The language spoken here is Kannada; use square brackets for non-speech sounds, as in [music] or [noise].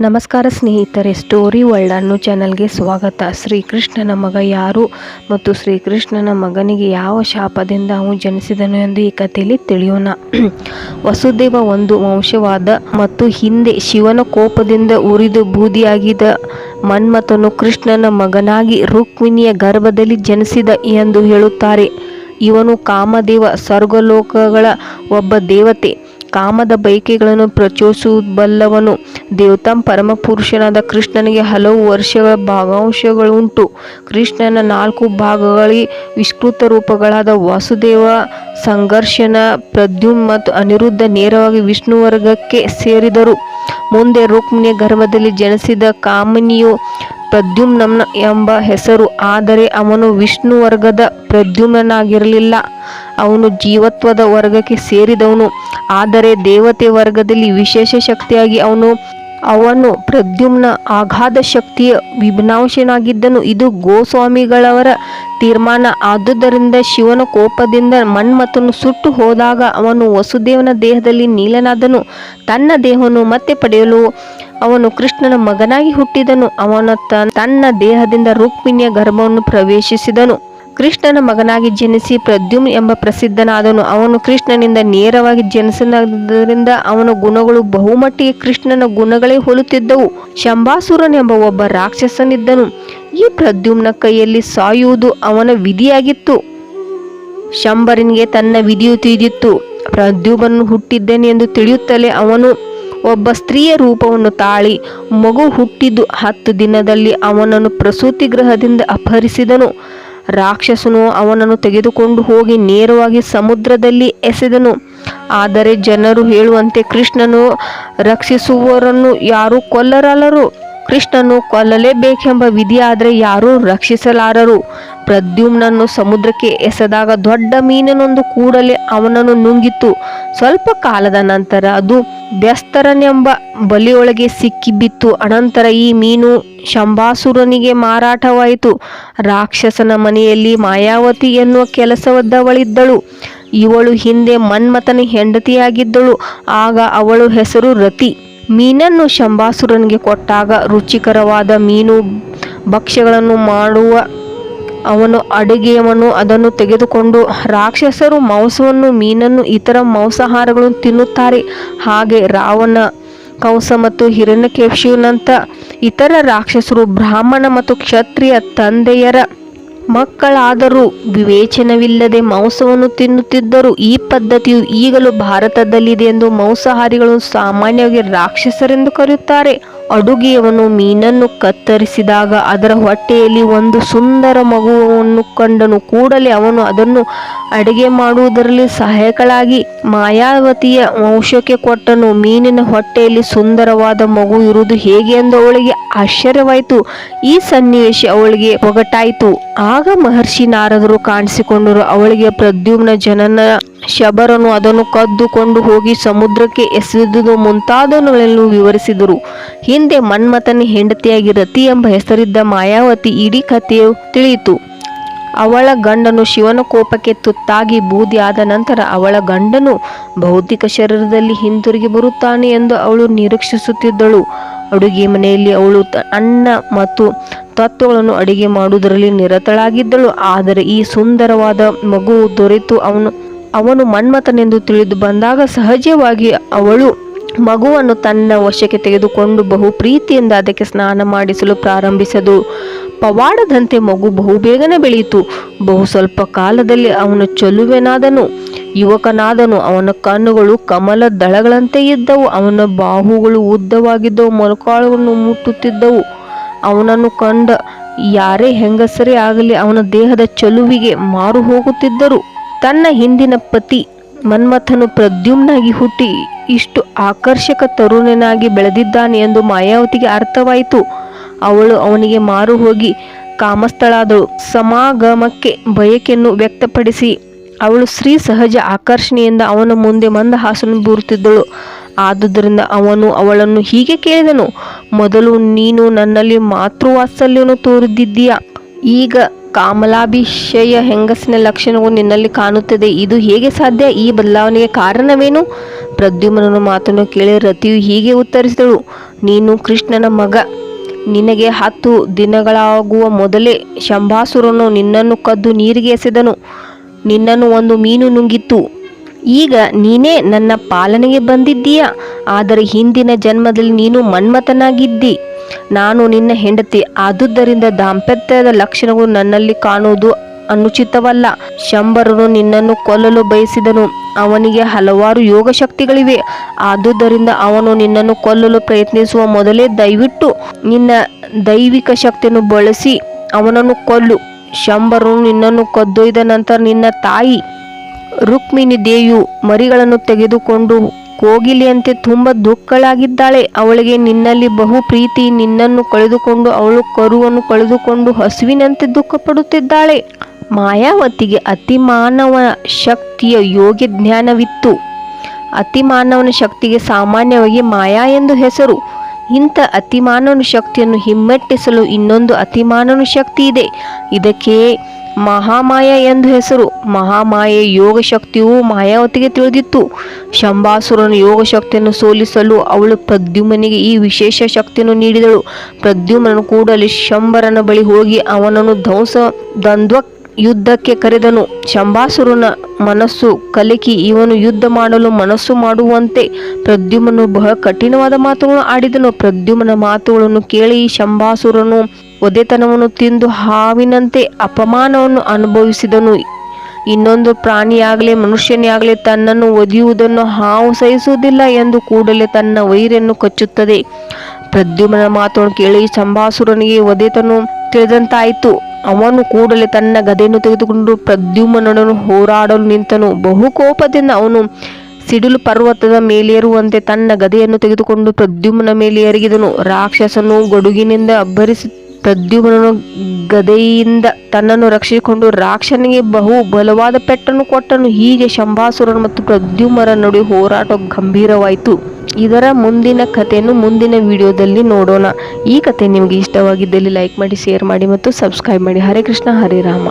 ನಮಸ್ಕಾರ ಸ್ನೇಹಿತರೆ ಸ್ಟೋರಿ ವರ್ಲ್ಡ್ ಅನ್ನೋ ಚಾನಲ್ಗೆ ಸ್ವಾಗತ. ಶ್ರೀಕೃಷ್ಣನ ಮಗ ಯಾರು ಮತ್ತು ಶ್ರೀಕೃಷ್ಣನ ಮಗನಿಗೆ ಯಾವ ಶಾಪದಿಂದ ಅವನು ಜನಿಸಿದನು ಎಂದು ಈ ಕಥೆಯಲ್ಲಿ ತಿಳಿಯೋಣ. [clears throat] ವಸುದೇವ ಒಂದು ವಂಶವಾದ ಮತ್ತು ಹಿಂದೆ ಶಿವನ ಕೋಪದಿಂದ ಉರಿದು ಬೂದಿಯಾಗಿದ್ದ ಮನ್ಮಥನು ಕೃಷ್ಣನ ಮಗನಾಗಿ ರುಕ್ಮಿಣಿಯ ಗರ್ಭದಲ್ಲಿ ಜನಿಸಿದ ಎಂದು ಹೇಳುತ್ತಾರೆ. ಇವನು ಕಾಮದೇವ, ಸ್ವರ್ಗಲೋಕಗಳ ಒಬ್ಬ ದೇವತೆ. ಕಾಮದ ಬಯಕೆಗಳನ್ನು ಪ್ರಚೋದಿಸಬಲ್ಲವನು ದೇವತಾಂ ಪರಮಪುರುಷನಾದ ಕೃಷ್ಣನಿಗೆ ಹಲವು ವರ್ಷಗಳ ಭಾಗಾಂಶಗಳುಂಟು ಕೃಷ್ಣನ ನಾಲ್ಕು ಭಾಗಗಳಿಗೆ ವಿಸ್ತೃತ ರೂಪಗಳಾದ ವಾಸುದೇವ, ಸಂಘರ್ಷನ, ಪ್ರದ್ಯುಮ್ ಮತ್ತು ಅನಿರುದ್ಧ ನೇರವಾಗಿ ವಿಷ್ಣು ವರ್ಗಕ್ಕೆ ಸೇರಿದರು. ಮುಂದೆ ರುಕ್ಮಿಣಿಯ ಗರ್ಭದಲ್ಲಿ ಜನಿಸಿದ ಕಾಮಿನಿಯು ಪ್ರದ್ಯುಮ್ನ ಎಂಬ ಹೆಸರು. ಆದರೆ ಅವನು ವಿಷ್ಣು ವರ್ಗದ ಪ್ರದ್ಯುಮ್ನಾಗಿರಲಿಲ್ಲ ಅವನು ಜೀವತ್ವದ ವರ್ಗಕ್ಕೆ ಸೇರಿದವನು. ಆದರೆ ದೇವತೆ ವರ್ಗದಲ್ಲಿ ವಿಶೇಷ ಶಕ್ತಿಯಾಗಿ ಅವನು ಅವನು ಪ್ರದ್ಯುಮ್ನ ಅಗಾಧ ಶಕ್ತಿಯ ವಿಭ್ನಾಂಶನಾಗಿದ್ದನು ಇದು ಗೋಸ್ವಾಮಿಗಳವರ ತೀರ್ಮಾನ. ಆದುದರಿಂದ ಶಿವನ ಕೋಪದಿಂದ ಮನ್ಮಥನು ಸುಟ್ಟು ಹೋದಾಗ ಅವನು ವಸುದೇವನ ದೇಹದಲ್ಲಿ ನೀಲನಾದನು. ತನ್ನ ದೇಹವನ್ನು ಮತ್ತೆ ಪಡೆಯಲು ಅವನು ಕೃಷ್ಣನ ಮಗನಾಗಿ ಹುಟ್ಟಿದನು. ಅವನ ತನ್ನ ದೇಹದಿಂದ ರುಕ್ಮಿಣಿಯ ಗರ್ಭವನ್ನು ಪ್ರವೇಶಿಸಿದನು. ಕೃಷ್ಣನ ಮಗನಾಗಿ ಜನಿಸಿ ಪ್ರದ್ಯುಮ್ ಎಂಬ ಪ್ರಸಿದ್ಧನಾದನು ಅವನು ಕೃಷ್ಣನಿಂದ ನೇರವಾಗಿ ಜನಿಸಿದ್ದರಿಂದ ಅವನ ಗುಣಗಳು ಬಹುಮಟ್ಟಿಗೆ ಕೃಷ್ಣನ ಗುಣಗಳೇ ಹೋಲುತ್ತಿದ್ದವು. ಶಂಭಾಸುರನೆಂಬ ಒಬ್ಬ ರಾಕ್ಷಸನಿದ್ದನು. ಈ ಪ್ರದ್ಯುಮ್ನ ಕೈಯಲ್ಲಿ ಸಾಯುವುದು ಅವನ ವಿಧಿಯಾಗಿತ್ತು. ಶಂಬರನಿಗೆ ತನ್ನ ವಿಧಿಯು ತಿಳಿದಿತ್ತು. ಪ್ರದ್ಯುಮನ್ನು ಹುಟ್ಟಿದ್ದೇನೆ ಎಂದು ತಿಳಿಯುತ್ತಲೇ ಅವನು ಒಬ್ಬ ಸ್ತ್ರೀಯ ರೂಪವನ್ನು ತಾಳಿ ಮಗು ಹುಟ್ಟಿದ್ದು ಹತ್ತು ದಿನದಲ್ಲಿ ಅವನನ್ನು ಪ್ರಸೂತಿ ಗೃಹದಿಂದ ಅಪಹರಿಸಿದನು. ರಾಕ್ಷಸನು ಅವನನ್ನು ತೆಗೆದುಕೊಂಡು ಹೋಗಿ ನೇರವಾಗಿ ಸಮುದ್ರದಲ್ಲಿ ಎಸೆದನು. ಆದರೆ ಜನರು ಹೇಳುವಂತೆ ಕೃಷ್ಣನು ರಕ್ಷಿಸುವವರನ್ನು ಯಾರೂ ಕೊಲ್ಲರಲ್ಲರು. ಕೃಷ್ಣನು ಕೊಲ್ಲಲೇಬೇಕೆಂಬ ವಿಧಿಯಾದರೆ ಯಾರೂ ರಕ್ಷಿಸಲಾರರು. ಪ್ರದ್ಯುಮ್ನನ್ನು ಸಮುದ್ರಕ್ಕೆ ಎಸೆದಾಗ ದೊಡ್ಡ ಮೀನನೊಂದು ಕೂಡಲೇ ಅವನನ್ನು ನುಂಗಿತು ಸ್ವಲ್ಪ ಕಾಲದ ನಂತರ ಅದು ಬೆಸ್ತರನೆಂಬ ಬಲಿಯೊಳಗೆ ಸಿಕ್ಕಿಬಿತ್ತು. ಅನಂತರ ಈ ಮೀನು ಶಂಭಾಸುರನಿಗೆ ಮಾರಾಟವಾಯಿತು. ರಾಕ್ಷಸನ ಮನೆಯಲ್ಲಿ ಮಾಯಾವತಿ ಎನ್ನುವ ಕೆಲಸವದ್ದವಳಿದ್ದಳು. ಇವಳು ಹಿಂದೆ ಮನ್ಮಥನ ಹೆಂಡತಿಯಾಗಿದ್ದಳು. ಆಗ ಅವಳು ಹೆಸರು ರತಿ. ಮೀನನ್ನು ಶಂಭಾಸುರನಿಗೆ ಕೊಟ್ಟಾಗ ರುಚಿಕರವಾದ ಮೀನು ಭಕ್ಷ್ಯಗಳನ್ನು ಮಾಡುವ ಅವನು ಅಡುಗೆಯವನು ಅದನ್ನು ತೆಗೆದುಕೊಂಡು ರಾಕ್ಷಸರು ಮಾಂಸವನ್ನು ಮೀನನ್ನು ಇತರ ಮಾಂಸಾಹಾರಗಳನ್ನು ತಿನ್ನುತ್ತಾರೆ. ಹಾಗೆ ರಾವಣ, ಕಂಸ ಮತ್ತು ಹಿರಣ್ಯಕೇಶಿಯನಂತ ಇತರ ರಾಕ್ಷಸರು ಬ್ರಾಹ್ಮಣ ಮತ್ತು ಕ್ಷತ್ರಿಯ ತಂದೆಯರ ಮಕ್ಕಳಾದರೂ ವಿವೇಚನವಿಲ್ಲದೆ ಮಾಂಸವನ್ನು ತಿನ್ನುತ್ತಿದ್ದರು ಈ ಪದ್ಧತಿಯು ಈಗಲೂ ಭಾರತದಲ್ಲಿದೆ ಎಂದು ಮಾಂಸಾಹಾರಿಗಳು ಸಾಮಾನ್ಯವಾಗಿ ರಾಕ್ಷಸರೆಂದು ಕರೆಯುತ್ತಾರೆ. ಅಡುಗೆಯವನು ಮೀನನ್ನು ಕತ್ತರಿಸಿದಾಗ ಅದರ ಹೊಟ್ಟೆಯಲ್ಲಿ ಒಂದು ಸುಂದರ ಮಗುವನ್ನು ಕಂಡನು. ಕೂಡಲೇ ಅವನು ಅದನ್ನು ಅಡುಗೆ ಮಾಡುವುದರಲ್ಲಿ ಸಹಾಯಕಳಾಗಿ ಮಾಯಾವತಿಯ ವಂಶಕ್ಕೆ ಕೊಟ್ಟನು. ಮೀನಿನ ಹೊಟ್ಟೆಯಲ್ಲಿ ಸುಂದರವಾದ ಮಗು ಇರುವುದು ಹೇಗೆ ಎಂದು ಅವಳಿಗೆ ಆಶ್ಚರ್ಯವಾಯಿತು. ಈ ಸನ್ನಿವೇಶ ಅವಳಿಗೆ ಒಗಟಾಯಿತು. ಆಗ ಮಹರ್ಷಿ ನಾರದರು ಕಾಣಿಸಿಕೊಂಡರು. ಅವಳಿಗೆ ಪ್ರದ್ಯುಮ್ನ ಜನನ ಶಬರನು ಅದನ್ನು ಕದ್ದುಕೊಂಡು ಹೋಗಿ ಸಮುದ್ರಕ್ಕೆ ಎಸೆದುದು ಮುಂತಾದವುಗಳನ್ನು ವಿವರಿಸಿದರು. ಹಿಂದೆ ಮನ್ಮಥನ ಹೆಂಡತಿಯಾಗಿ ರತಿ ಎಂಬ ಹೆಸರಿದ್ದ ಮಾಯಾವತಿ ಇಡೀ ಕಥೆಯು ತಿಳಿಯಿತು. ಅವಳ ಗಂಡನು ಶಿವನ ಕೋಪಕ್ಕೆ ತುತ್ತಾಗಿ ಬೂದಿ ಆದ ನಂತರ ಅವಳ ಗಂಡನು ಭೌತಿಕ ಶರೀರದಲ್ಲಿ ಹಿಂತಿರುಗಿ ಬರುತ್ತಾನೆ ಎಂದು ಅವಳು ನಿರೀಕ್ಷಿಸುತ್ತಿದ್ದಳು. ಅಡುಗೆ ಮನೆಯಲ್ಲಿ ಅವಳು ಅನ್ನ ಮತ್ತು ತತ್ವಗಳನ್ನು ಅಡುಗೆ ಮಾಡುವುದರಲ್ಲಿ ನಿರತಳಾಗಿದ್ದಳು. ಆದರೆ ಈ ಸುಂದರವಾದ ಮಗು ದೊರೆತು ಅವನು ಅವನು ಮನ್ಮಥನೆಂದು ತಿಳಿದು ಬಂದಾಗ ಸಹಜವಾಗಿ ಅವಳು ಮಗುವನ್ನು ತನ್ನ ವಶಕ್ಕೆ ತೆಗೆದುಕೊಂಡು ಬಹು ಪ್ರೀತಿಯಿಂದ ಅದಕ್ಕೆ ಸ್ನಾನ ಮಾಡಿಸಲು ಪ್ರಾರಂಭಿಸದು. ಪವಾಡದಂತೆ ಮಗು ಬಹುಬೇಗನೆ ಬೆಳೆಯಿತು ಬಹು ಸ್ವಲ್ಪ ಕಾಲದಲ್ಲಿ ಅವನು ಚಲುವೆನಾದನು. ಯುವಕನಾದನು. ಅವನ ಕಣ್ಣುಗಳು ಕಮಲ ದಳಗಳಂತೆ ಇದ್ದವು. ಅವನ ಬಾಹುಗಳು ಉದ್ದವಾಗಿದ್ದವು. ಮೊಲಕಾಳುಗಳನ್ನು ಮುಟ್ಟುತ್ತಿದ್ದವು. ಅವನನ್ನು ಕಂಡ ಯಾರೇ ಹೆಂಗಸರೇ ಆಗಲಿ ಅವನ ದೇಹದ ಚಲುವಿಗೆ ಮಾರು ಹೋಗುತ್ತಿದ್ದರು. ತನ್ನ ಹಿಂದಿನ ಪತಿ ಮನ್ಮಥನು ಪ್ರದ್ಯುಮ್ನಾಗಿ ಹುಟ್ಟಿ ಇಷ್ಟು ಆಕರ್ಷಕ ತರುಣನಾಗಿ ಬೆಳೆದಿದ್ದಾನೆ ಎಂದು ಮಾಯಾವತಿಗೆ ಅರ್ಥವಾಯಿತು. ಅವಳು ಅವನಿಗೆ ಮಾರು ಹೋಗಿ ಕಾಮಸ್ಥಳಾದಳು. ಸಮಾಗಮಕ್ಕೆ ಬಯಕೆಯನ್ನು ವ್ಯಕ್ತಪಡಿಸಿ, ಅವಳು ಸ್ತ್ರೀ ಸಹಜ ಆಕರ್ಷಣೆಯಿಂದ ಅವನ ಮುಂದೆ ಮಂದಹಾಸನ ಬೂರುತ್ತಿದ್ದಳು. ಆದುದರಿಂದ ಅವನು ಅವಳನ್ನು ಹೀಗೆ ಕೇಳಿದನು, ಮೊದಲು ನೀನು ನನ್ನಲ್ಲಿ ಮಾತೃವಾತ್ಸಲ್ಯವನ್ನು ತೋರಿದ್ದೀಯಾ ಈಗ ಕಾಮಲಾಭಿಷಯ ಹೆಂಗಸಿನ ಲಕ್ಷಣವು ನಿನ್ನಲ್ಲಿ ಕಾಣುತ್ತದೆ. ಇದು ಹೇಗೆ ಸಾಧ್ಯ? ಈ ಬದಲಾವಣೆಗೆ ಕಾರಣವೇನು? ಪ್ರದ್ಯುಮ್ನನ ಮಾತನ್ನು ಕೇಳಿ ರತಿಯು ಹೀಗೆ ಉತ್ತರಿಸಿದಳು. ನೀನು ಕೃಷ್ಣನ ಮಗ. ನಿನಗೆ ಹತ್ತು ದಿನಗಳಾಗುವ ಮೊದಲೇ ಶಂಭಾಸುರನು ನಿನ್ನನ್ನು ಕದ್ದು ನೀರಿಗೆ ಎಸೆದನು. ನಿನ್ನನ್ನು ಒಂದು ಮೀನು ನುಂಗಿತ್ತು. ಈಗ ನೀನೇ ನನ್ನ ಪಾಲನೆಗೆ ಬಂದಿದ್ದೀಯ? ಆದರೆ ಹಿಂದಿನ ಜನ್ಮದಲ್ಲಿ ನೀನು ಮನ್ಮಥನಾಗಿದ್ದಿ. ನಾನು ನಿನ್ನ ಹೆಂಡತಿ. ಆದುದರಿಂದ ದಾಂಪತ್ಯದ ಲಕ್ಷಣಗಳು ನನ್ನಲ್ಲಿ ಕಾಣುವುದು ಅನುಚಿತವಲ್ಲ. ಶಂಬರನು ನಿನ್ನನ್ನು ಕೊಲ್ಲಲು ಬಯಸಿದನು. ಅವನಿಗೆ ಹಲವಾರು ಯೋಗ ಶಕ್ತಿಗಳಿವೆ ಆದುದರಿಂದ ಅವನು ನಿನ್ನನ್ನು ಕೊಲ್ಲಲು ಪ್ರಯತ್ನಿಸುವ ಮೊದಲೇ ದಯವಿಟ್ಟು ನಿನ್ನ ದೈವಿಕ ಶಕ್ತಿಯನ್ನು ಬಳಸಿ ಅವನನ್ನು ಕೊಲ್ಲು. ಶಂಬರನು ನಿನ್ನನ್ನು ಕದ್ದೊಯ್ದ ನಂತರ ನಿನ್ನ ತಾಯಿ ರುಕ್ಮಿಣಿ ದೇವಿಯು ಮರಿಗಳನ್ನು ತೆಗೆದುಕೊಂಡು ಕೋಗಿಲೆಯಂತೆ ತುಂಬ ದುಃಖಳಾಗಿದ್ದಾಳೆ. ಅವಳಿಗೆ ನಿನ್ನಲ್ಲಿ ಬಹು ಪ್ರೀತಿ, ನಿನ್ನನ್ನು ಕಳೆದುಕೊಂಡು ಅವಳು ಕರುವನ್ನು ಕಳೆದುಕೊಂಡು ಹಸುವಿನಂತೆ ದುಃಖ ಪಡುತ್ತಿದ್ದಾಳೆ ಮಾಯಾವತಿಗೆ ಅತಿಮಾನವ ಶಕ್ತಿಯ ಯೋಗ್ಯ ಜ್ಞಾನವಿತ್ತು. ಅತಿಮಾನವನ ಶಕ್ತಿಗೆ ಸಾಮಾನ್ಯವಾಗಿ ಮಾಯಾ ಎಂದು ಹೆಸರು. ಇಂಥ ಅತಿಮಾನವನ ಶಕ್ತಿಯನ್ನು ಹಿಮ್ಮೆಟ್ಟಿಸಲು ಇನ್ನೊಂದು ಅತಿಮಾನವನ ಶಕ್ತಿ ಇದೆ. ಇದಕ್ಕೆ ಮಹಾಮಾಯ ಎಂದು ಹೆಸರು. ಮಹಾಮಾಯೆ ಯೋಗ ಶಕ್ತಿಯು ಮಾಯಾವತಿಗೆ ತಿಳಿದಿತ್ತು. ಶಂಭಾಸುರನ ಯೋಗ ಶಕ್ತಿಯನ್ನು ಸೋಲಿಸಲು ಅವಳು ಪ್ರದ್ಯುಮನಿಗೆ ಈ ವಿಶೇಷ ಶಕ್ತಿಯನ್ನು ನೀಡಿದಳು. ಪ್ರದ್ಯುಮ್ನನು ಕೂಡಲೇ ಶಂಬರನ ಬಳಿ ಹೋಗಿ ಅವನನ್ನು ಧ್ವಂಸ ದ್ವಂದ್ವ ಯುದ್ಧಕ್ಕೆ ಕರೆದನು. ಶಂಭಾಸುರನ ಮನಸ್ಸು ಕಲಕಿ, ಇವನು ಯುದ್ಧ ಮಾಡಲು ಮನಸ್ಸು ಮಾಡುವಂತೆ. ಪ್ರದ್ಯುಮ್ನನು ಬಹಳ ಕಠಿಣವಾದ ಮಾತುಗಳನ್ನು ಆಡಿದನು. ಪ್ರದ್ಯುಮನ ಮಾತುಗಳನ್ನು ಕೇಳಿ ಶಂಭಾಸುರನು ಒದೆತನವನ್ನು ತಿಂದು ಹಾವಿನಂತೆ ಅಪಮಾನವನ್ನು ಅನುಭವಿಸಿದನು. ಇನ್ನೊಂದು ಪ್ರಾಣಿಯಾಗಲಿ ಮನುಷ್ಯನೇ ತನ್ನನ್ನು ಒದಿಯುವುದನ್ನು ಹಾವು ಸಹಿಸುವುದಿಲ್ಲ ಎಂದು ಕೂಡಲೇ ತನ್ನ ವೈರನ್ನು ಕಚ್ಚುತ್ತದೆ. ಪ್ರದ್ಯುಮನ ಮಾತನ್ನು ಕೇಳಿ ಸಂಭಾಸುರನಿಗೆ ಒದೆತನು ತಿಳಿದಂತಾಯಿತು. ಅವನು ಕೂಡಲೇ ತನ್ನ ಗದೆಯನ್ನು ತೆಗೆದುಕೊಂಡು ಪ್ರದ್ಯುಮನನ್ನು ಹೋರಾಡಲು ನಿಂತನು. ಬಹು ಕೋಪದಿಂದ ಅವನು ಸಿಡಿಲು ಪರ್ವತದ ಮೇಲೇರುವಂತೆ ತನ್ನ ಗದೆಯನ್ನು ತೆಗೆದುಕೊಂಡು ಪ್ರದ್ಯುಮನ ಮೇಲೆ ಎರಗಿದನು ರಾಕ್ಷಸನು ಗಡುಗಿನಿಂದ ಅಬ್ಬರಿಸಿ ಪ್ರದ್ಯುಮ್ನನು ಗದೆಯಿಂದ ತನ್ನನ್ನು ರಕ್ಷಿಸಿಕೊಂಡು ರಾಕ್ಷನಿಗೆ ಬಹು ಬಲವಾದ ಪೆಟ್ಟನ್ನು ಕೊಟ್ಟನು. ಹೀಗೆ ಶಂಭಾಸುರನು ಮತ್ತು ಪ್ರದ್ಯುಮರ ನಡುವೆ ಹೋರಾಟ ಗಂಭೀರವಾಯಿತು. ಇದರ ಮುಂದಿನ ಕಥೆಯನ್ನು ಮುಂದಿನ ವಿಡಿಯೋದಲ್ಲಿ ನೋಡೋಣ. ಈ ಕಥೆ ನಿಮಗೆ ಇಷ್ಟವಾಗಿದ್ದಲ್ಲಿ ಲೈಕ್ ಮಾಡಿ, ಶೇರ್ ಮಾಡಿ ಮತ್ತು ಸಬ್ಸ್ಕ್ರೈಬ್ ಮಾಡಿ. ಹರೇ ಕೃಷ್ಣ, ಹರೇ ರಾಮ.